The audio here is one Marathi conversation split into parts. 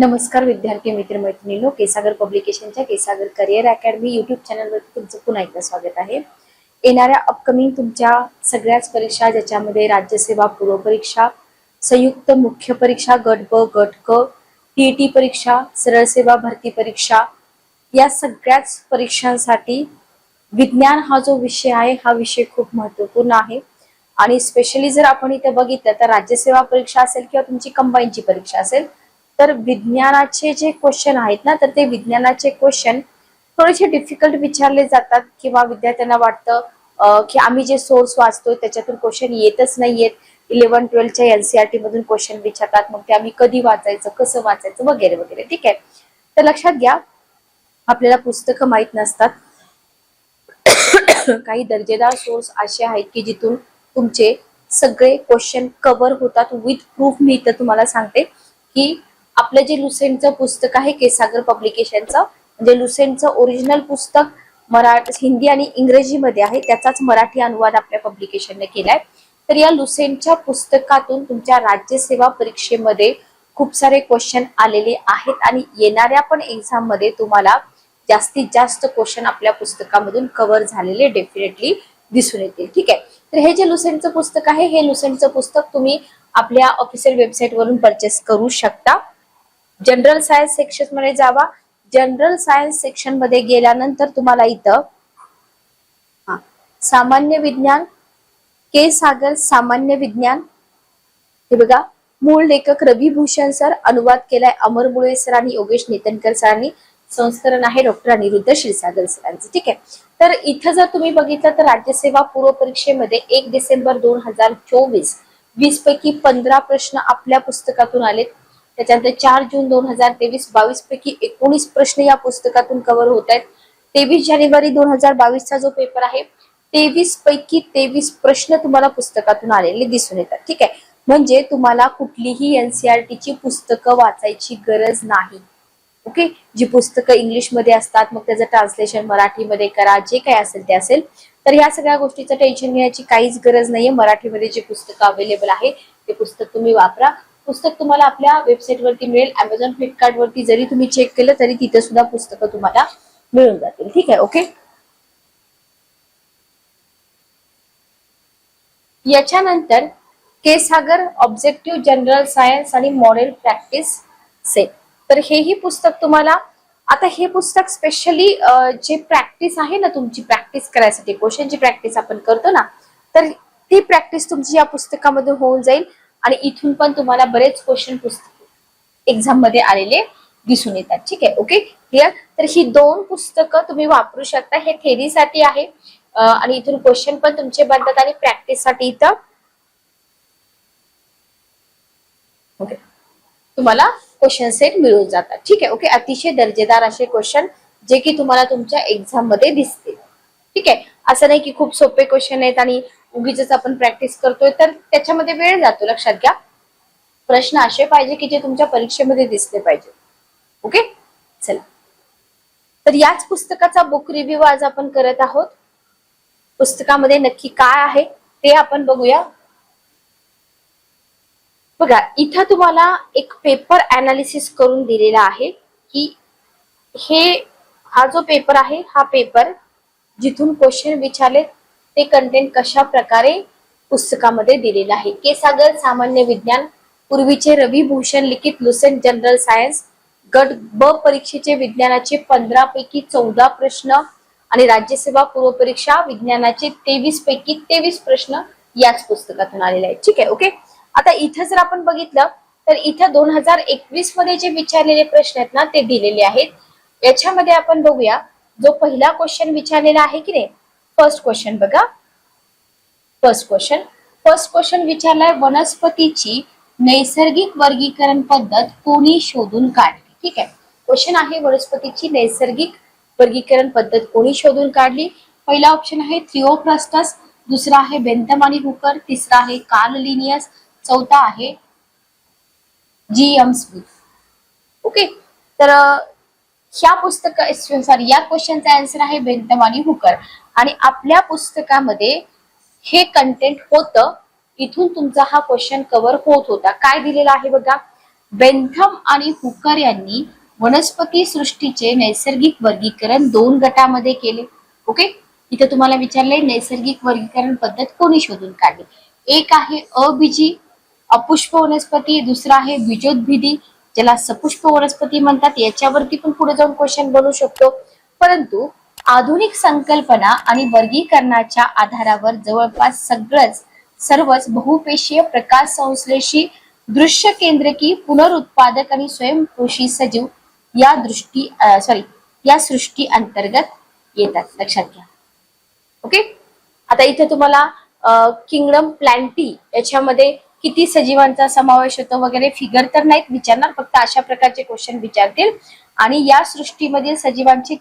नमस्कार विद्यार्थी मित्र मैत्रिणींनो केसागर पब्लिकेशनच्या केसागर करिअर अकॅडमी युट्यूब चॅनलवरती तुमचं पुन्हा एकदा स्वागत आहे. येणाऱ्या अपकमिंग तुमच्या सगळ्याच परीक्षा ज्याच्यामध्ये राज्यसेवा पूर्व परीक्षा संयुक्त मुख्य परीक्षा गट ब गट क टीईटी परीक्षा सरळ सेवा भरती परीक्षा या सगळ्याच परीक्षांसाठी विज्ञान हा जो विषय आहे हा विषय खूप महत्त्वपूर्ण आहे. आणि स्पेशली जर आपण इथे बघितलं तर राज्यसेवा परीक्षा असेल किंवा तुमची कंबाईनची परीक्षा असेल तर विज्ञानाचे जे क्वेश्चन आहेत ना तर ते विज्ञानाचे क्वेश्चन थोडेसे डिफिकल्ट विचारले जातात किंवा विद्यार्थ्यांना वाटतं की आम्ही जे सोर्स वाचतोय त्याच्यातून क्वेश्चन येतच नाहीयेत. इलेव्हन ट्वेल्थच्या एनसीआरटी मधून क्वेश्चन विचारतात मग ते आम्ही कधी वाचायचं कसं वाचायचं वगैरे वगैरे. ठीक आहे? तर लक्षात घ्या आपल्याला पुस्तकं माहीत नसतात. काही दर्जेदार सोर्स असे आहेत की जिथून तुमचे सगळे क्वेश्चन कव्हर होतात. विथ प्रूफ मी इथं तुम्हाला सांगते की आपलं जे लुसेंटचं पुस्तक आहे केसागर पब्लिकेशनचं म्हणजे लुसेंटचं ओरिजिनल पुस्तक मराठी हिंदी आणि इंग्रजीमध्ये आहे त्याचाच मराठी अनुवाद आपल्या पब्लिकेशनने केलाय. तर या लुसेंटच्या पुस्तकातून तुमच्या राज्यसेवा परीक्षेमध्ये खूप सारे क्वेश्चन आलेले आहेत आणि येणाऱ्या पण एक्झाममध्ये तुम्हाला जास्तीत जास्त क्वेश्चन आपल्या पुस्तकामधून कव्हर झालेले डेफिनेटली दिसून येतील. ठीक आहे? तर हे जे लुसेंटचं पुस्तक आहे हे लुसेंटचं पुस्तक तुम्ही आपल्या ऑफिशियल वेबसाईट वरून परचेस करू शकता. जनरल सायन्स सेक्शनमध्ये जावा. जनरल सायन्स सेक्शनमध्ये गेल्यानंतर तुम्हाला इथं हा, सामान्य विज्ञान के सागर सामान्य विज्ञान हे बघा मूळ लेखक रवी भूषण सर अनुवाद केलाय अमर मुळे सर आणि योगेश नेतनकर सरांनी. संस्करण आहे डॉक्टर अनिरुद्ध क्षीरसागर सरांचं ठीक आहे? तर इथं जर तुम्ही बघितलं तर राज्यसेवा पूर्व परीक्षेमध्ये एक डिसेंबर दोन हजार चोवीस वीस पैकी पंधरा प्रश्न आपल्या पुस्तकातून आलेत. त्याच्यानंतर चार जून दोन हजार तेवीस बावीस पैकी एकोणीस प्रश्न या पुस्तकातून कव्हर होत आहेत. तेवीस जानेवारी दोन हजार बावीसचा जो पेपर आहे तेवीस पैकी तेवीस प्रश्न तुम्हाला पुस्तकातून आलेले दिसून येतात. ठीक आहे? म्हणजे तुम्हाला कुठलीही एनसीआरटीची पुस्तकं वाचायची गरज नाही. ओके? जी पुस्तकं इंग्लिशमध्ये असतात मग त्याचं ट्रान्सलेशन मराठीमध्ये करा जे काय असेल ते असेल. तर या सगळ्या गोष्टीचं टेन्शन घेण्याची काहीच गरज नाहीये. मराठीमध्ये जे पुस्तकं अवेलेबल आहे ते पुस्तक तुम्ही वापरा. पुस्तक तुम्हाला आपल्या वेबसाईट वरती मिळेल. अमेझॉन फ्लिपकार्ट वरती जरी तुम्ही चेक केलं तरी तिथे सुद्धा पुस्तकं तुम्हाला मिळून जातील. ठीक आहे ओके याच्यानंतर K Sagar objective general science आणि मॉडेल प्रॅक्टिस सेट तर हेही पुस्तक तुम्हाला आता हे पुस्तक स्पेशली जे प्रॅक्टिस आहे ना तुमची प्रॅक्टिस करायसाठी क्वेश्चनची प्रॅक्टिस आपण करतो ना तर ती प्रॅक्टिस तुमची या पुस्तकामध्ये होऊन जाईल. आणि इथून पण तुम्हाला बरेच क्वेश्चन पुस्तक एक्झाममध्ये आलेले दिसून येतात. ठीक आहे? ओके क्लिअर तर ही दोन पुस्तकं तुम्ही वापरू शकता. हे थेरीसाठी आहे. आणि इथून क्वेश्चन पण तुमचे बनतात आणि प्रॅक्टिससाठी इथं. ओके तुम्हाला क्वेश्चन सेट मिळून जातात. ठीक आहे? ओके अतिशय दर्जेदार असे क्वेश्चन जे की तुम्हाला तुमच्या एक्झाममध्ये दिसतील. ठीक आहे? असं नाही की खूप सोपे क्वेश्चन आहेत आणि उगीच आपण प्रॅक्टिस करतोय तर त्याच्यामध्ये वेळ जातो लक्षात घ्या. प्रश्न असे पाहिजे की जे तुमच्या परीक्षेमध्ये दिसले पाहिजे. ओके चला. तर याच पुस्तकाचा बुक रिव्ह्यू आज आपण करत आहोत. पुस्तकामध्ये नक्की काय आहे ते आपण बघूया. बघा इथं तुम्हाला एक पेपर अनालिसिस करून दिलेला आहे की हे हा जो पेपर आहे हा पेपर जिथून क्वेश्चन विचारले ते कंटेंट कशा प्रकारे पुस्तकामध्ये दिलेलं आहे? के सागर सामान्य विज्ञान पूर्वीचे रवी भूषण लिखित लुसेंट जनरल सायन्स गट ब परीक्षेचे विज्ञानाचे पंधरा पैकी चौदा प्रश्न आणि राज्यसेवा पूर्व परीक्षा विज्ञानाचे तेवीस पैकी तेवीस प्रश्न याच पुस्तकातून आलेले आहेत. ठीक आहे ओके? आता इथं जर आपण बघितलं तर इथं दोन हजार एकवीसमध्ये जे विचारलेले प्रश्न आहेत ना ते दिलेले आहेत. याच्यामध्ये आपण बघूया जो पहिला क्वेश्चन विचारलेला आहे की नाही फर्स्ट क्वेश्चन बघा. फर्स्ट क्वेश्चन फर्स्ट क्वेश्चन विचारलाय वनस्पतीची नैसर्गिक वर्गीकरण पद्धत कोणी शोधून काढली? ठीक आहे. क्वेश्चन आहे वनस्पतीची नैसर्गिक वर्गीकरण पद्धत कोणी शोधून काढली? पहिला ऑप्शन आहे थ्रिओप्रस्टस दुसरा आहे बेंथम आणि हुकर तिसरा आहे कार्ल लिनियस चौथा आहे जी एम स्मिथ ओके तर ह्या पुस्तक सॉरी या क्वेश्चनचा आन्सर आहे बेंथम आणि हुकर. आणि आपल्या पुस्तकामध्ये हे कंटेंट होतं इथून तुमचा हा क्वेश्चन कव्हर होत होता. काय दिलेला आहे बघा? बेंथम आणि हुकर यांनी वनस्पती सृष्टीचे नैसर्गिक वर्गीकरण दोन गटामध्ये केले. ओके इथे तुम्हाला विचारले नैसर्गिक वर्गीकरण पद्धत कोणी शोधून काढली? एक आहे अबीजी अपुष्प वनस्पती दुसरा आहे बीजोद्भिदी ज्याला सपुष्प वनस्पती म्हणतात. याच्यावरती पण पुढे जाऊन क्वेश्चन बनवू शकतो. परंतु आधुनिक संकल्पना आणि वर्गीकरणाच्या आधारावर जवळपास सगळंच सर्वच बहुपेशीय प्रकाश संश्लेषी दृश्य केंद्रकी पुनरुत्पादक आणि स्वयंपोषी सजीव या दृष्टी सॉरी या सृष्टी अंतर्गत येतात. लक्षात घ्या. ओके आता इथे तुम्हाला किंगडम प्लॅन्टी याच्यामध्ये किती सजीवांचा समावेश होतो वगैरे फिगर तर नाहीत विचारणार फक्त अशा प्रकारचे क्वेश्चन विचारतील. आणि या सृष्टीमधील सजीवांचे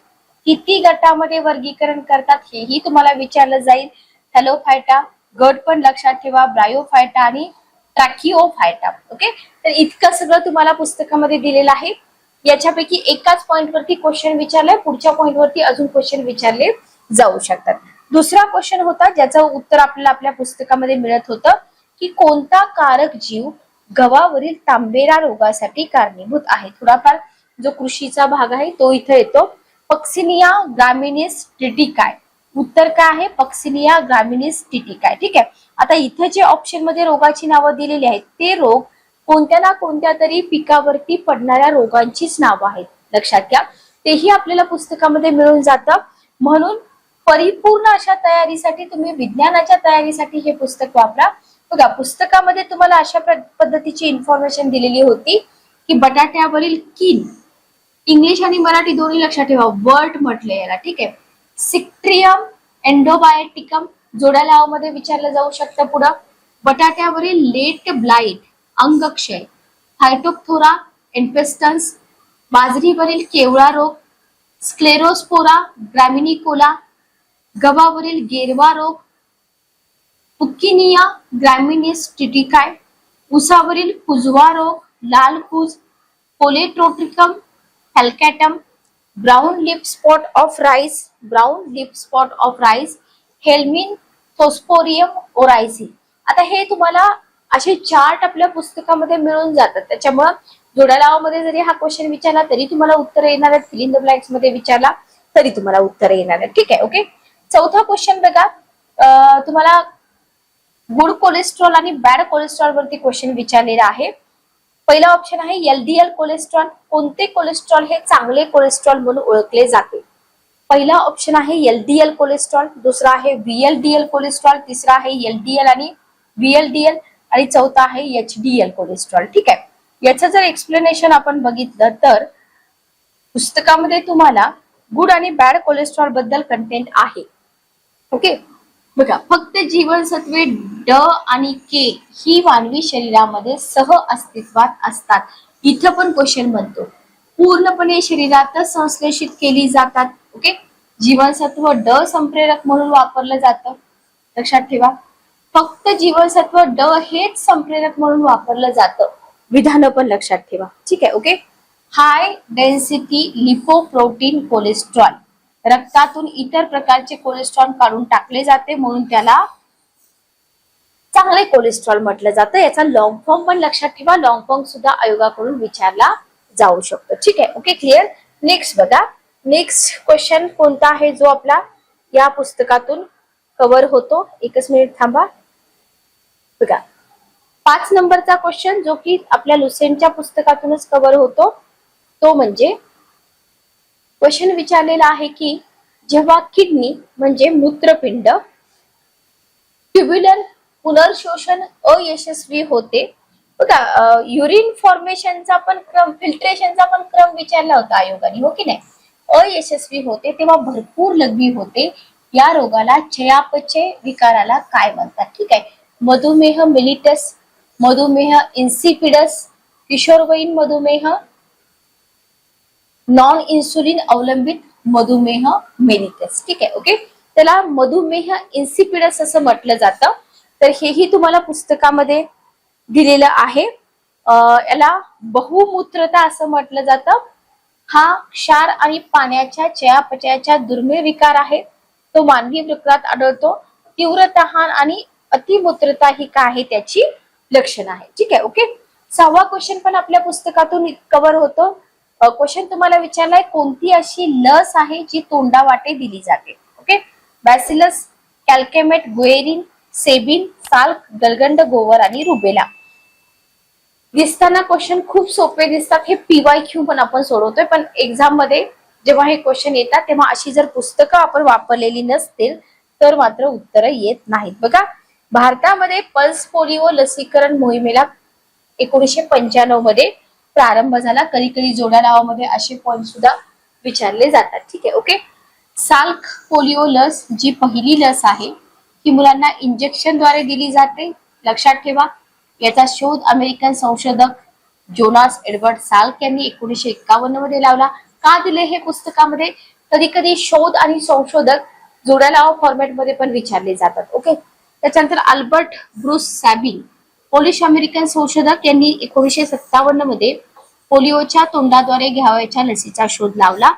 किती गटामध्ये वर्गीकरण करतात हेही तुम्हाला विचारलं जाईल. हॅलोफायटा गट पण लक्षात ठेवा ब्रायोफायटा आणि ट्रॅकिओफायटा ओके तर इतकं सगळं तुम्हाला पुस्तकामध्ये दिलेलं आहे. याच्यापैकी एकाच पॉइंट वरती क्वेश्चन विचारलाय पुढच्या पॉइंट वरती अजून क्वेश्चन विचारले जाऊ शकतात. दुसरा क्वेश्चन होता ज्याचं उत्तर आपल्याला आपल्या पुस्तकामध्ये मिळत होतं. की कोणता कारक जीव गव्हावरील तांबेरा रोगासाठी कारणीभूत आहे? थोडाफार जो कृषीचा भाग आहे तो इथे येतो. पक्सिनिया ग्रामिनिस टिटिकाय. उत्तर काय आहे? पक्सिनिया ग्रामिनिस टिटिकाय. ठीक आहे? आता इथे जे ऑप्शनमध्ये रोगाची नावं दिलेली आहेत ते रोग कोणत्या ना कोणत्या तरी पिकावरती पडणाऱ्या रोगांचीच नावं आहेत. लक्षात घ्या. तेही आपल्याला पुस्तकामध्ये मिळून जातं. म्हणून परिपूर्ण अशा तयारीसाठी तुम्ही विज्ञानाच्या तयारीसाठी हे पुस्तक वापरा. बघा पुस्तकामध्ये तुम्हाला अशा पद्धतीची इन्फॉर्मेशन दिलेली होती की बटाट्यावरील किन. इंग्लिश आणि मराठी दोन्ही लक्षात ठेवा. वर्ट म्हटले याला ठीक आहे? सिक्ट्रियम एन्डोबायोटिकम जोड्यालावमध्ये विचारलं जाऊ शकतं पुढं. बटाट्यावरील लेट ब्लाइट अंगक्षय फायटोक्थोरा एन्फेस्टन्स बाजरीवरील केवळा रोग स्क्लेरोस्पोरा ग्रॅमिनिकोला गव्हावरील गेरवा रोग पुक्किनिया ग्रॅमिनिस टिटिकाय उसावरील कुजवा रोग लाल कुज पोलेट्रोट्रिकम हॅल्कॅटम brown leaf spot of rice brown leaf spot of rice हेल्मिन थोस्पोरियम ओरायसी. आता हे तुम्हाला असे चार्ट आपल्या पुस्तकामध्ये मिळून जातात. त्याच्यामुळं जोड्या जरी हा क्वेश्चन विचारला तरी तुम्हाला उत्तर येणार आहेत. फिलिंग द ब्लँक्समध्ये विचारला तरी तुम्हाला उत्तर येणार आहे ठीक आहे ओके चौथा क्वेश्चन बघा. तुम्हाला गुड कोलेस्ट्रॉल आणि बॅड कोलेस्ट्रॉल वरती क्वेश्चन विचारलेला आहे. पहिला ऑप्शन आहे एलडीएल कोलेस्ट्रॉल. कोणते कोलेस्ट्रॉल हे चांगले कोलेस्ट्रॉल म्हणून ओळखले जाते? पहिला ऑप्शन आहे एलडीएल कोलेस्ट्रॉल. दुसरा आहे व्हीएलडीएल कोलेस्ट्रॉल. तिसरा आहे एलडीएल आणि व्हीएलडीएल आणि चौथा आहे एचडीएल कोलेस्ट्रॉल. ठीक आहे? याचं जर एक्सप्लेनेशन आपण बघितलं तर पुस्तकामध्ये तुम्हाला गुड आणि बॅड कोलेस्ट्रॉलबद्दल कंटेंट आहे. ओके बघा फक्त जीवनसत्वे ड आणि के ही मानवी शरीरामध्ये सह अस्तित्वात असतात. इथं पण क्वेश्चन बनतो. पूर्णपणे शरीरातच संश्लेषित केली जातात ओके जीवनसत्व ड संप्रेरक म्हणून वापरलं जातं. लक्षात ठेवा. फक्त जीवनसत्व ड हेच संप्रेरक म्हणून वापरलं जातं. विधान पण लक्षात ठेवा. ठीक आहे okay high density lipoprotein cholesterol रक्तातून इतर प्रकारचे कोलेस्ट्रॉल काढून टाकले जाते म्हणून त्याला चांगले कोलेस्ट्रॉल म्हटलं जातं. याचा लॉंग फॉर्म पण लक्षात ठेवा. लॉंग फॉर्म सुद्धा आयोगाकडून विचारला जाऊ शकतो. ठीक आहे? ओके क्लिअर नेक्स्ट बघा. नेक्स्ट क्वेश्चन कोणता आहे जो आपला या पुस्तकातून कव्हर होतो? एकच मिनिट थांबा. बघा. पाच नंबरचा क्वेश्चन जो की आपल्या लुसेंटच्या पुस्तकातूनच कव्हर होतो तो म्हणजे क्वेश्चन विचारलेला आहे की जेव्हा किडनी म्हणजे मूत्रपिंड ट्युब्युलर पुनर्शोषण अयशस्वी होते. बघा युरिन फॉर्मेशनचा पण क्रम फिल्ट्रेशनचा पण क्रम विचारला होता आयोगाने हो की नाही? अयशस्वी होते तेव्हा भरपूर लघवी होते. या रोगाला चयापचय विकाराला काय म्हणतात? ठीक आहे. मधुमेह मिलिटस मधुमेह इन्सिपिडस किशोरवयीन मधुमेह नॉन इन्सुलिन अवलंबित मधुमेह मेलिटस ठीक आहे ओके त्याला मधुमेह इन्सिपिडस असं म्हटलं जातं. तर हेही तुम्हाला पुस्तकामध्ये दिलेलं आहे. याला बहुमूत्रता असं म्हटलं जातं. हा क्षार आणि पाण्याच्या चयापचयाच्या दुर्मिळ विकार आहे. तो मानवी वृक्रात आढळतो. तीव्र तहान आणि अतिमूत्रता ही काय आहे त्याची लक्षण आहे ठीक आहे ओके सहावा क्वेश्चन पण आपल्या पुस्तकातून कव्हर होतो. क्वेश्चन तुम्हाला विचारलाय कोणती अशी लस आहे जी तोंडावाटे दिली जाते? Okay bacillus Calmette Guerin Sabin Salk गलगंड गोवर आणि रुबेला दिसताना क्वेश्चन खूप सोपे दिसतात. हे पीवाय क्यू पण आपण सोडवतोय पण एक्झाममध्ये जेव्हा हे क्वेश्चन येतात तेव्हा अशी जर पुस्तकं आपण वापरलेली नसतील तर मात्र उत्तरं येत नाहीत. बघा भारतामध्ये पल्स पोलिओ लसीकरण मोहिमेला एकोणीशे पंच्याण्णवमध्ये प्रारंभ झाला. कधी कधी जोड्या नावामध्ये असे पॉईंट सुद्धा विचारले जातात. ठीक आहे ओके साल्क पोलिओ लस जी पहिली लस आहे ही मुलांना इंजेक्शनद्वारे दिली जाते. लक्षात ठेवा याचा शोध अमेरिकन संशोधक जोनास एडवर्ड साल्क यांनी एकोणीशे एक्कावन्नमध्ये लावला. का दिले हे पुस्तकामध्ये? कधी कधी शोध आणि संशोधक जोड्या लावा फॉर्मॅटमध्ये पण विचारले जातात ओके त्याच्यानंतर Albert Bruce Sabin Polish American संशोधक यांनी एकोणीसशे सत्तावन्नमध्ये पोलिओच्या तोंडाद्वारे घ्यावयाच्या लसीचा शोध लावला.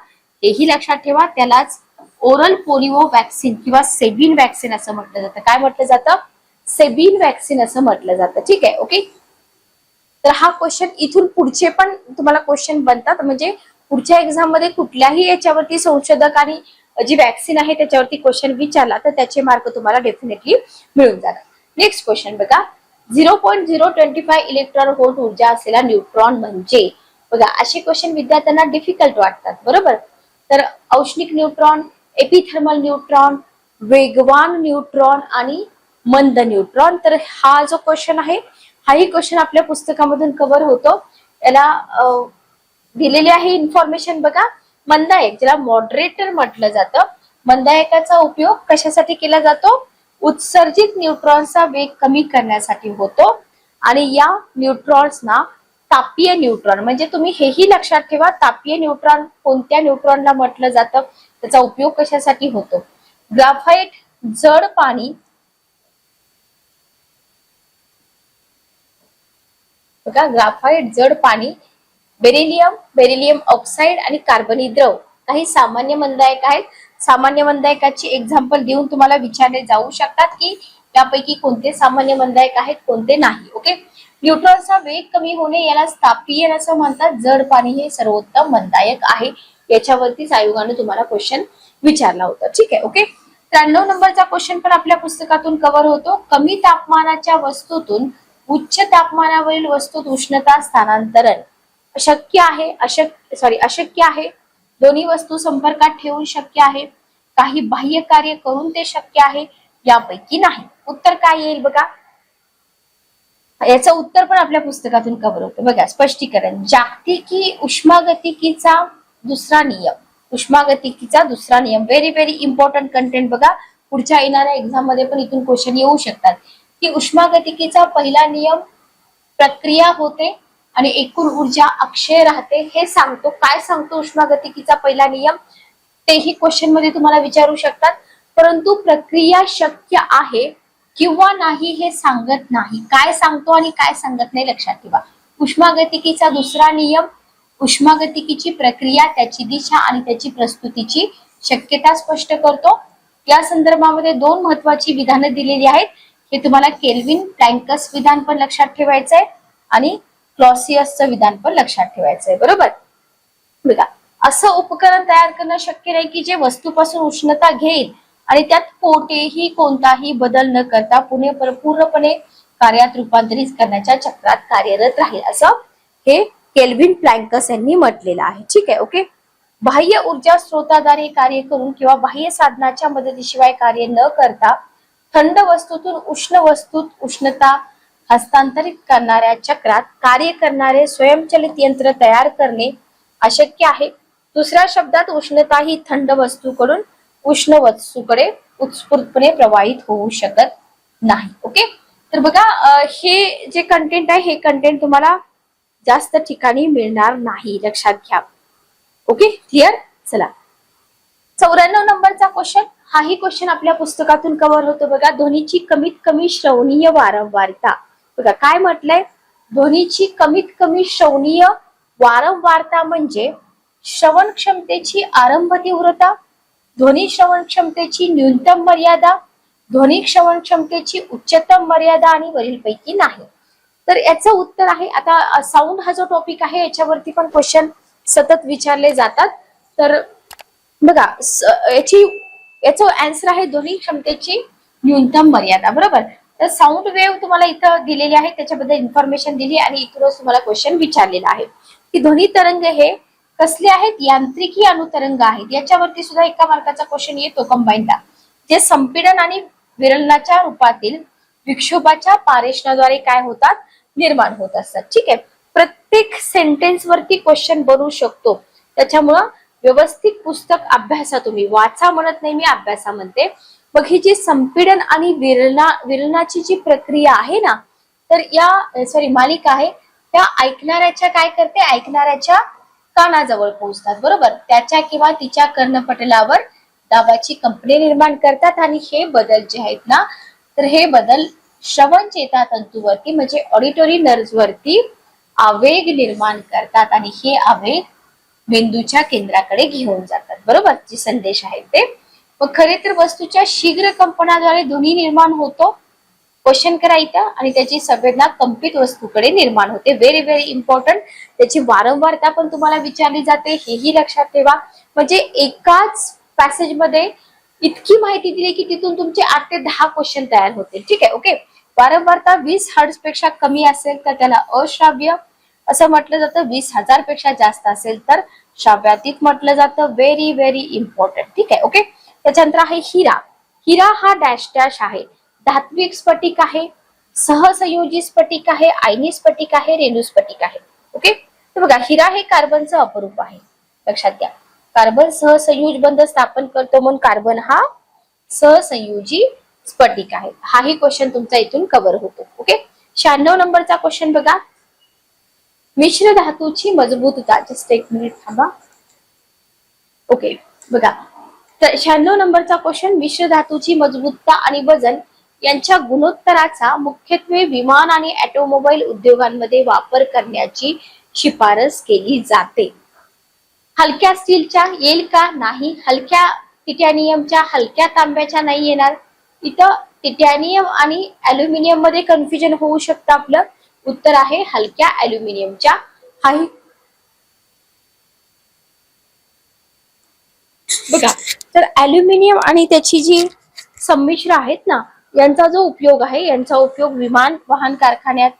हेही लक्षात ठेवा त्यालाच ओरल पोलिओ वॅक्सिन किंवा सेबिन वॅक्सिन असं म्हटलं जातं. काय म्हटलं जातं? सेबिन वॅक्सिन असं म्हटलं जातं. ठीक आहे ओके तर हा क्वेश्चन इथून पुढचे पण तुम्हाला क्वेश्चन बनतात. म्हणजे पुढच्या एक्झाममध्ये कुठल्याही याच्यावरती संशोधक आणि जी वॅक्सिन आहे त्याच्यावरती क्वेश्चन विचारला तर त्याचे मार्क तुम्हाला डेफिनेटली मिळून जाणार. नेक्स्ट क्वेश्चन बघा. Zero point zero twenty five electron volt ऊर्जा असलेला न्यूट्रॉन म्हणजे बघा असे क्वेश्चन विद्यार्थ्यांना डिफिकल्ट वाटतात बरोबर? तर औष्णिक न्यूट्रॉन एपिथर्मल न्यूट्रॉन वेगवान न्यूट्रॉन आणि मंद न्यूट्रॉन. तर हा जो क्वेश्चन आहे हाही क्वेश्चन आपल्या पुस्तकामधून कव्हर होतो. याला दिलेली आहे इन्फॉर्मेशन बघा. मंदायक ज्याला मॉडरेटर म्हटलं जातं. मंदायकाचा उपयोग कशासाठी केला जातो? उत्सर्जित न्यूट्रॉन्सचा वेग कमी करण्यासाठी होतो. आणि या न्यूट्रॉन्सना तापीय न्यूट्रॉन. म्हणजे तुम्ही हेही लक्षात ठेवा तापीय न्यूट्रॉन कोणत्या न्यूट्रॉनला म्हटलं जातं? त्याचा उपयोग कशासाठी होतो? ग्राफाईट जड पाणी बघा ग्राफाईट जड पाणी बेरिलियम बेरिलियम ऑक्साईड आणि कार्बनी द्रव काही सामान्य मंदायक आहेत. सामान्य मंदायकाची एक्झाम्पल देऊन तुम्हाला विचारले जाऊ शकतात की त्यापैकी कोणते सामान्य मंदायक आहेत कोणते नाही ओके? न्यूट्रॉनचा वेग कमी होणे याला तापीय असं म्हणतात जड पाणी हे सर्वोत्तम मनदायक आहे. याच्यावरतीच आयोगाने तुम्हाला क्वेश्चन विचारला होता. ठीक आहे ओके त्र्याण्णव नंबरचा क्वेश्चन पण आपल्या पुस्तकातून कव्हर होतो. कमी तापमानाच्या वस्तूतून उच्च तापमानावरील वस्तूत उष्णता स्थानांतरण शक्य आहे अशक्य सॉरी अशक्य आहे. दोन्ही वस्तू संपर्कात ठेवून शक्य आहे. काही बाह्य कार्य करून ते शक्य आहे यापैकी नाही. उत्तर काय येईल बघा? याचं उत्तर पण आपल्या पुस्तकातून कव्हर होतं. बघा स्पष्टीकरण. जागतिकी उष्मागतिकीचा दुसरा नियम. उष्मागतिकीचा दुसरा नियम. व्हेरी व्हेरी इम्पॉर्टंट कंटेंट बघा. पुढच्या येणाऱ्या एक्झाममध्ये पण इथून क्वेश्चन येऊ शकतात. की उष्मागतिकीचा पहिला नियम प्रक्रिया होते आणि एकूण ऊर्जा अक्षय राहते. हे सांगतो. काय सांगतो उष्मागतिकीचा पहिला नियम? तेही क्वेश्चनमध्ये तुम्हाला विचारू शकतात. परंतु प्रक्रिया शक्य आहे किंवा नाही हे सांगत नाही. काय सांगतो आणि काय सांगत नाही लक्षात ठेवा. उष्मागतिकीचा दुसरा नियम उष्मागतिकीची प्रक्रिया त्याची दिशा आणि त्याची प्रस्तुतीची शक्यता स्पष्ट करतो. या संदर्भामध्ये दोन महत्वाची विधानं दिलेली आहेत. हे तुम्हाला केल्विन प्लँकस विधान पण लक्षात ठेवायचं आहे आणि क्लॉसियसचं विधान पण लक्षात ठेवायचंय. बरोबर? बघा असं उपकरण तयार करणं शक्य नाही की जे वस्तूपासून उष्णता घेईल आणि त्यात कोठेही कोणताही बदल न करता पुणे पूर्णपणे कार्यात रूपांतरित करण्याच्या चक्रात कार्यरत राहील असं हे केल्विन प्लँकस यांनी म्हटलेलं आहे. ठीक आहे ओके? बाह्य ऊर्जा स्रोताद्वारे कार्य करून किंवा बाह्य साधनाच्या मदतीशिवाय कार्य न करता थंड वस्तूतून उष्ण वस्तूत उष्णता हस्तांतरित करणाऱ्या चक्रात कार्य करणारे स्वयंचलित यंत्र तयार करणे अशक्य आहे. दुसऱ्या शब्दात उष्णता ही थंड वस्तूकडून उष्ण वस्तूकडे उत्स्फूर्तपणे प्रवाहित होऊ शकत नाही. ओके तर बघा हे जे कंटेंट आहे हे कंटेंट तुम्हाला जास्त ठिकाणी मिळणार नाही. लक्षात घ्या. ओके क्लिअर चला. चौऱ्याण्णव नंबरचा क्वेश्चन हाही क्वेश्चन आपल्या पुस्तकातून कव्हर होतो बघा. ध्वनीची कमीत कमी श्रवणीय वारंवारता. बघा काय म्हटलंय? ध्वनीची कमीत कमी श्रवणीय वारंवारता म्हणजे श्रवण क्षमतेची आरंभ तीव्रता ध्वनी श्रवण क्षमतेची न्यूनतम मर्यादा ध्वनी श्रवण क्षमतेची उच्चतम मर्यादा आणि वरीलपैकी नाही. तर याचं उत्तर आहे आता साऊंड हा जो टॉपिक आहे याच्यावरती पण क्वेश्चन सतत विचारले जातात. तर बघा स- याची याचं आन्सर आहे ध्वनी क्षमतेची न्यूनतम मर्यादा बरोबर? तर साऊंड वेव्ह तुम्हाला इथं दिलेली आहे त्याच्याबद्दल इन्फॉर्मेशन दिली आणि इथूनच तुम्हाला क्वेश्चन विचारलेला आहे. की ध्वनी तरंग हे कसले आहेत? यांत्रिकी अनुतरंग आहेत. याच्यावरती सुद्धा एका मार्काचा क्वेश्चन येतो कंबाईनला जे संपीडन आणि विरलनाच्या रूपातील विक्षोभाच्या पारेषणाद्वारे काय होतात? निर्माण होत असतात. ठीक आहे? प्रत्येक सेंटेन्स वरती क्वेश्चन बनवू शकतो. त्याच्यामुळं व्यवस्थित पुस्तक अभ्यासा तुम्ही. वाचा म्हणत नाही मी अभ्यासा म्हणते. मग ही जी संपीडन आणि विरलना विरलनाची जी प्रक्रिया आहे ना तर या सॉरी मालिका आहे त्या ऐकणाऱ्याच्या काय करते? ऐकणाऱ्याच्या कानाजवळ पोहोचतात बरोबर? त्याच्या किंवा तिच्या कर्णपटलावर दाबाची कंपनी निर्माण करतात आणि हे बदल जे आहेत ना तर हे बदल श्रवण चेता तंतूवरती म्हणजे ऑडिटोरी नर्व्ह वरती आवेग निर्माण करतात आणि हे आवेग मेंदूच्या केंद्राकडे घेऊन जातात बरोबर? जे संदेश आहेत ते. मग खरे तर वस्तूच्या शीघ्र कंपनाद्वारे ध्वनी निर्माण होतो. क्वेश्चन करायचं आणि त्याची संवेदना कंपित वस्तूकडे निर्माण होते. व्हेरी व्हेरी इम्पॉर्टंट त्याची वारंवारता पण तुम्हाला विचारली जाते. हेही लक्षात ठेवा. म्हणजे एकाच पॅसेजमध्ये इतकी माहिती दिली की तिथून तुमचे आठ ते दहा क्वेश्चन तयार होते. ठीक आहे ओके वारंवारता वीस हर्ट्सपेक्षा कमी असेल तर त्याला अश्राव्य असं म्हटलं जातं. वीस हजारपेक्षा जास्त असेल तर श्राव्यातीत म्हटलं जातं. व्हेरी व्हेरी इम्पॉर्टंट ठीक आहे ओके त्याच्यानंतर आहे हिरा. हिरा हा डॅश डॅश आहे. धात्विक स्फटिक आहे सहसंयोजी स्फटिक आहे आयनी स्फटिक आहे रेणू स्फटिक आहे. ओके तर बघा हिरा हे कार्बनचं अपरूप आहे. लक्षात घ्या. कार्बन सहसंयोज बंध स्थापन करतो म्हणून कार्बन हा सहसंयोजी स्फटिक आहे. हाही क्वेश्चन तुमचा इथून कव्हर होतो. ओके शहाण्णव नंबरचा क्वेश्चन बघा. मिश्र धातूची मजबूतता जस्ट एक मिनिट थांबा. ओके बघा. तर शहाण्णव नंबरचा क्वेश्चन मिश्र धातूची मजबूतता आणि वजन यांच्या गुणोत्तराचा मुख्यत्वे विमान आणि ऑटोमोबाईल उद्योगांमध्ये वापर करण्याची शिफारस केली जाते. हलक्या स्टीलच्या येईल का नाही? हलक्या टिटॅनियमच्या हलक्या तांब्याच्या नाही येणार. इथं टिटॅनियम आणि अल्युमिनियममध्ये कन्फ्युजन होऊ शकतं आपलं. उत्तर आहे हलक्या अल्युमिनियमच्या हाही बघा तर अल्युमिनियम आणि त्याची जी संमिश्र आहेत ना यांचा जो उपयोग आहे यांचा उपयोग विमान वाहन कारखान्यात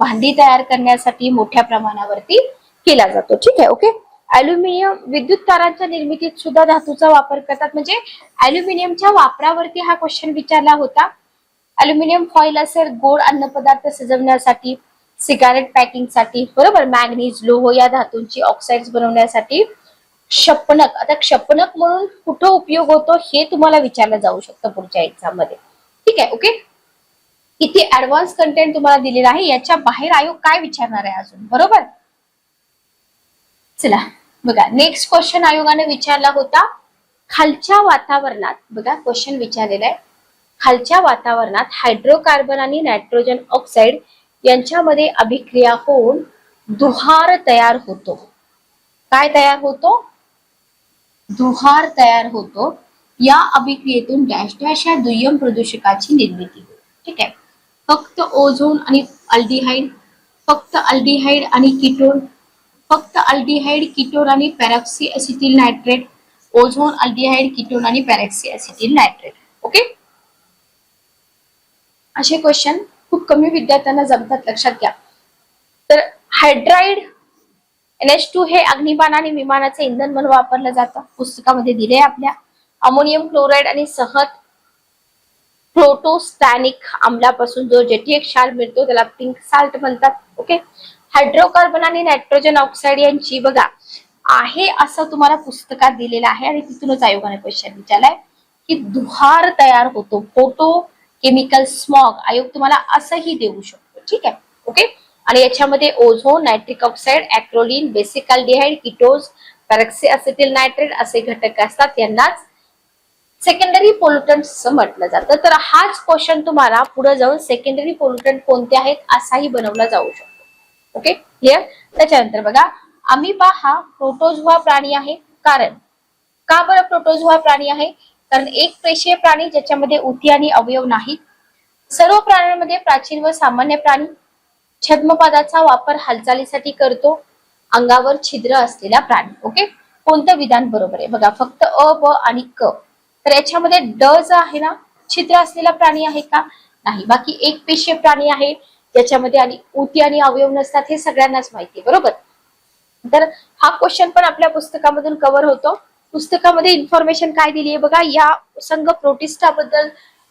भांडी तयार करण्यासाठी मोठ्या प्रमाणावरती केला जातो. ठीक आहे ओके अल्युमिनियम विद्युत तारांच्या निर्मितीत सुद्धा धातूचा वापर करतात. म्हणजे अॅल्युमिनियमच्या वापरावरती हा क्वेश्चन विचारला होता. अॅल्युमिनियम फॉईल असेल गोड अन्नपदार्थ सजवण्यासाठी सिगारेट पॅकिंगसाठी बरोबर? मॅग्नीज लोह या धातूंची ऑक्साईड बनवण्यासाठी क्षपणक. आता क्षपणक म्हणून कुठं उपयोग होतो हे तुम्हाला विचारलं जाऊ शकतं पुढच्या एक्झाममध्ये. ठीक आहे ओके किती ऍडव्हान्स कंटेंट तुम्हाला दिलेला आहे याच्या बाहेर आयोग काय विचारणार आहे अजून बरोबर? चला बघा नेक्स्ट क्वेश्चन आयोगाने विचारला होता खालच्या वातावरणात बघा क्वेश्चन विचारलेला आहे खालच्या वातावरणात हायड्रोकार्बन आणि नायट्रोजन ऑक्साईड यांच्यामध्ये अभिक्रिया होऊन दुहार तयार होतो. काय तयार होतो? दुहार तयार होतो. या अभिक्रियेतून डॅश डॅश या दुय्यम प्रदूषकाची निर्मिती. ठीक आहे? फक्त ओझोन आणि अल्डिहाइड फक्त अल्डिहाइड आणि किटोन फक्त अल्डिहाइड किटोन आणि peroxy acetyl nitrate ozone aldehyde ketone आणि पॅरॉक्सी असिटिल नायट्रेट. ओके? असे क्वेश्चन खूप कमी विद्यार्थ्यांना जमतात लक्षात घ्या. तर हायड्राइड एन एच टू हे अग्निबाण आणि विमानाचे इंधन म्हणून वापरलं जातं. पुस्तकामध्ये दिले आपल्या. अमोनियम क्लोराईड आणि सहत प्रोटोस्टॅनिक आम्लापासून जो जेटी एक शाल मिळतो त्याला पिंक साल्ट म्हणतात ओके हायड्रोकार्बन आणि नायट्रोजन ऑक्साईड यांची बघा आहे असं तुम्हाला पुस्तकात दिलेलं आहे आणि तिथूनच आयोगाने क्वेश्चन विचारलाय की दुहार तयार होतो फोटो केमिकल स्मॉग आयोग तुम्हाला असंही देऊ शकतो ठीक आहे? ओके आणि याच्यामध्ये ओझोन नायट्रिक ऑक्साईड अॅक्रोलिन बेसिकल डिहाइड किटोज पॅरक्सी असेटिल नायट्रेट असे घटक असतात यांनाच सेकंडरी पोल्युटंट म्हटलं जातं. तर हाच क्वेश्चन तुम्हाला पुढे जाऊन सेकंडरी पोल्युटंट कोणते आहेत असाही बनवला जाऊ शकतो. ओके क्लिअर त्याच्यानंतर बघा अमिबा हा प्रोटोझुआ प्राणी आहे. कारण का बरं प्रोटोझुआ प्राणी आहे? कारण एक पेशीय प्राणी ज्याच्यामध्ये उती आणि अवयव नाहीत. सर्व प्राण्यांमध्ये प्राचीन व सामान्य प्राणी छद्मपदाचा वापर हालचालीसाठी करतो. अंगावर छिद्र असलेला प्राणी. ओके कोणतं विधान बरोबर आहे? बघा फक्त अ ब आणि क. तर याच्यामध्ये ड जो आहे ना छिद्र असलेला प्राणी आहे का? नाही. बाकी एक पेशीय प्राणी आहे ज्याच्यामध्ये आणि उती आणि अवयव नसतात हे सगळ्यांनाच माहिती आहे बरोबर? तर हा क्वेश्चन पण आपल्या पुस्तकामधून कव्हर होतो. पुस्तकामध्ये इन्फॉर्मेशन काय दिली आहे बघा? या संघ प्रोटिस्टा बद्दल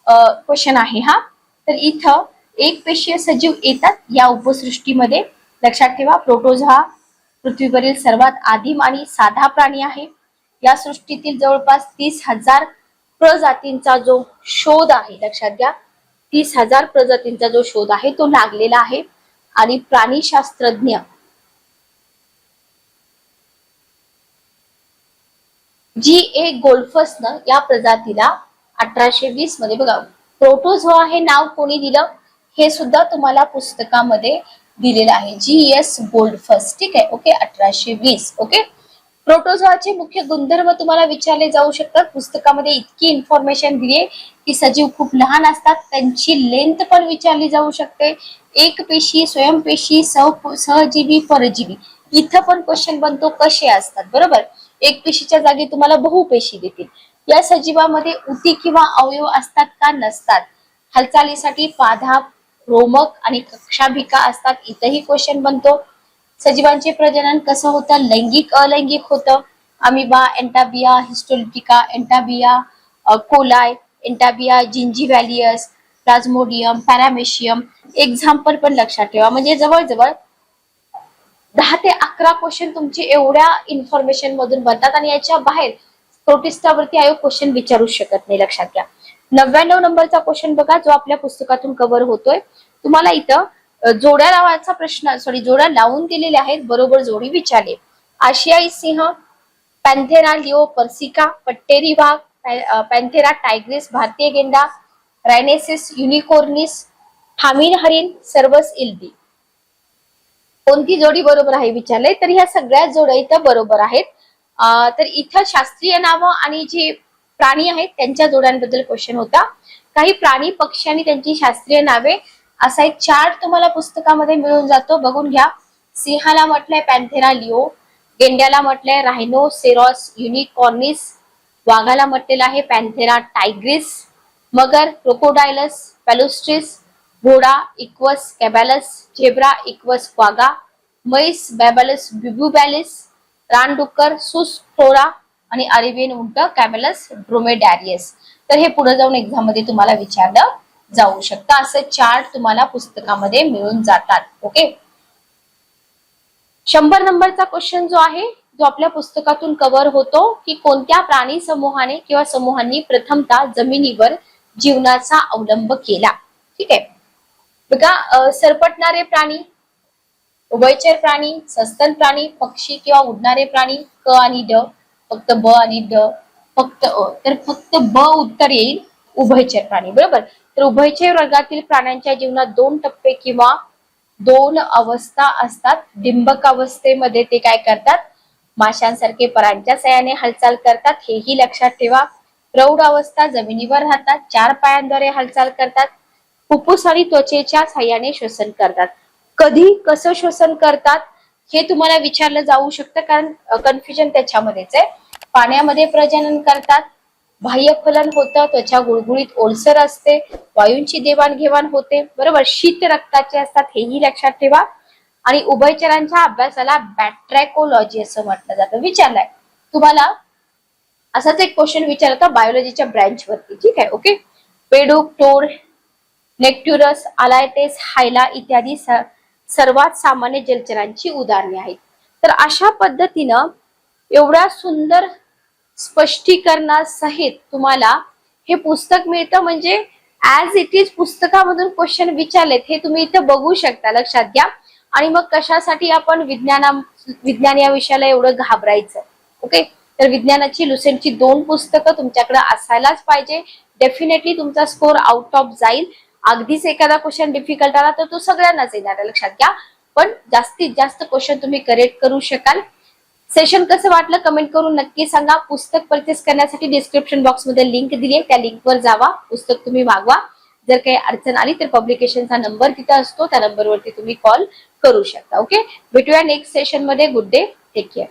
क्वेश्चन आहे हा. तर इथं एक पेशीय सजीव येतात. या उपसृष्टीमध्ये लक्षात ठेवा प्रोटोज हा पृथ्वीवरील सर्वात आदिम आणि साधा प्राणी आहे. या सृष्टीतील जवळपास तीस हजार प्रजातींचा जो शोध आहे लक्षात घ्या. तीस हजार प्रजातींचा जो शोध आहे तो लागलेला आहे. आणि प्राणीशास्त्रज्ञ जी ए गोल्फसनं या प्रजातीला अठराशे वीसमध्ये बघा प्रोटोझोआ हे नाव कोणी दिलं? हे सुद्धा तुम्हाला पुस्तकामध्ये दिलेलं आहे. जी एस गोल्डफस ठीक आहे? ओके अठराशे वीस ओके? प्रोटोझोआचे मुख्य गुणधर्म तुम्हाला विचारले जाऊ शकतात. पुस्तकामध्ये इतकी इन्फॉर्मेशन दिली आहे की सजीव खूप लहान असतात. त्यांची लेंथ पण विचारली जाऊ शकते. एक पेशी स्वयंपेशी सह सहजीवी परजीवी. इथं पण क्वेश्चन बनतो कसे असतात? बरोबर? एक पेशीच्या जागी तुम्हाला बहुपेशी देतील. या सजीवामध्ये उती किंवा अवयव असतात का नसतात? हालचालीसाठी पाधा रोमक आणि कक्षाभिका असतात. इथंही क्वेश्चन बनतो. सजीवांचे प्रजनन कसं होतं? लैंगिक अलैंगिक होतं. Amoeba entamoeba histolytica entamoeba coli entamoeba gingivalis plasmodium paramecium. Example पण लक्षात ठेवा. म्हणजे जवळजवळ दहा ते अकरा क्वेश्चन तुमचे एवढ्या इन्फॉर्मेशन मधून बनतात आणि याच्या बाहेर प्रोटिस्टावरती आयोग क्वेश्चन विचारू शकत नाही. लक्षात घ्या. नव्याण्णव नंबरचा क्वेश्चन बघा जो आपल्या पुस्तकातून कव्हर होतोय. तुम्हाला इथं जोड्या लावायचा प्रश्न सॉरी जोड्या लावून गेलेल्या आहेत बरोबर जोडी विचारले. आशियाई सिंह पॅन्थेरा लिओ पर्सिका पट्टेरी वाघ पॅन्थेरा टायग्रिस भारतीय गेंडा रायनेसिस युनिकॉर्निस थामिन हरिण सर्वस इल्दी कोणती जोडी बरोबर आहे विचारले तर ह्या सगळ्या जोड्या इथं बरोबर आहेत. तर इथं शास्त्रीय नावं आणि जे प्राणी आहेत त्यांच्या जोड्यांबद्दल क्वेश्चन होता. काही प्राणी पक्षी आणि त्यांची शास्त्रीय नावे असा एक चार्ट तुम्हाला पुस्तकामध्ये मिळून जातो. बघून घ्या. सिंहाला म्हटलंय पॅन्थेरा लिओ गेंड्याला म्हटलंय रायनो सेरॉस युनिकॉर्निस वाघाला म्हटलेलं आहे पॅन्थेरा टायग्रिस मगर क्रोकोडायलस पॅलोस्ट्रिस घोडा इक्वस कॅबॅलस झेब्रा इक्वस वागा मैस बॅबॅलस बिब्युबॅलिस रानडुक्कर सुस आणि अरेबियन उंट कॅबॅलस ड्रोमेडॅरियस. तर हे पुढे जाऊन एक्झाममध्ये तुम्हाला विचारलं जाऊ शकता. असं चार्ट तुम्हाला पुस्तकामध्ये मिळून जातात. ओके शंभर नंबरचा क्वेश्चन जो आहे जो आपल्या पुस्तकातून कव्हर होतो की कोणत्या प्राणी समूहाने किंवा समूहांनी प्रथमतः जमिनीवर जीवनाचा अवलंब केला? ठीक आहे? बघा सरपटणारे प्राणी उभयचर प्राणी सस्तन प्राणी पक्षी किंवा उडणारे प्राणी क आणि ड फक्त ब आणि ड फक्त अ. तर फक्त ब उत्तर येईल उभयचर प्राणी. बरोबर? तर उभयचय वर्गातील प्राण्यांच्या जीवनात दोन टप्पे किंवा दोन अवस्था असतात. डिंबक अवस्थेमध्ये ते काय करतात? माशांसारखे परांच्या सहाय्याने हालचाल करतात. हेही लक्षात ठेवा. प्रौढ अवस्था जमिनीवर राहतात. चार पायांद्वारे हालचाल करतात. फुफ्फुस आणि त्वचेच्या सहाय्याने श्वसन करतात. कधी कसं श्वसन करतात हे तुम्हाला विचारलं जाऊ शकतं कारण कन्फ्युजन त्याच्यामध्येच आहे. पाण्यामध्ये प्रजनन करतात. बाह्य फलन होतं त्वचा गुळगुळीत ओलसर असते वायूंची देवाणघेवाण होते. बरोबर? शीत रक्ताचे असतात हेही लक्षात ठेवा. आणि उभयचरांच्या अभ्यासाला बॅट्रॅकोलॉजी असं म्हटलं जातं. विचारलाय. तुम्हाला असाच एक क्वेश्चन विचारता बायोलॉजीच्या ब्रँच वरती. ठीक आहे? ओके पेडुक टोर नेक्ट्युरस अलायटेस हायला इत्यादी सर्वात सामान्य जलचरांची उदाहरणे आहेत. तर अशा पद्धतीनं एवढ्या सुंदर स्पष्टीकरणासहित तुम्हाला हे पुस्तक मिळतं. म्हणजे ऍज इट इज पुस्तकामधून क्वेश्चन विचारलेत हे तुम्ही इथे बघू शकता लक्षात घ्या. आणि मग कशासाठी आपण विज्ञाना विज्ञान या विषयाला एवढं घाबरायचं? ओके तर विज्ञानाची लुसेंटची दोन पुस्तकं तुमच्याकडे असायलाच पाहिजे. डेफिनेटली तुमचा स्कोर आउट ऑफ जाईल. अगदीच एखादा क्वेश्चन डिफिकल्ट आला तर तो सगळ्यांनाच येणार लक्षात घ्या. पण जास्तीत जास्त क्वेश्चन तुम्ही करेक्ट करू शकाल. सेशन कसं वाटलं कमेंट करून नक्की सांगा. पुस्तक परचेस करण्यासाठी डिस्क्रिप्शन बॉक्समध्ये लिंक दिली आहे त्या लिंकवर जावा. पुस्तक तुम्ही मागवा. जर काही अडचण आली तर पब्लिकेशनचा नंबर तिथे असतो. त्या नंबरवरती तुम्ही कॉल करू शकता. ओके भेटूया नेक्स्ट सेशनमध्ये. Good day take care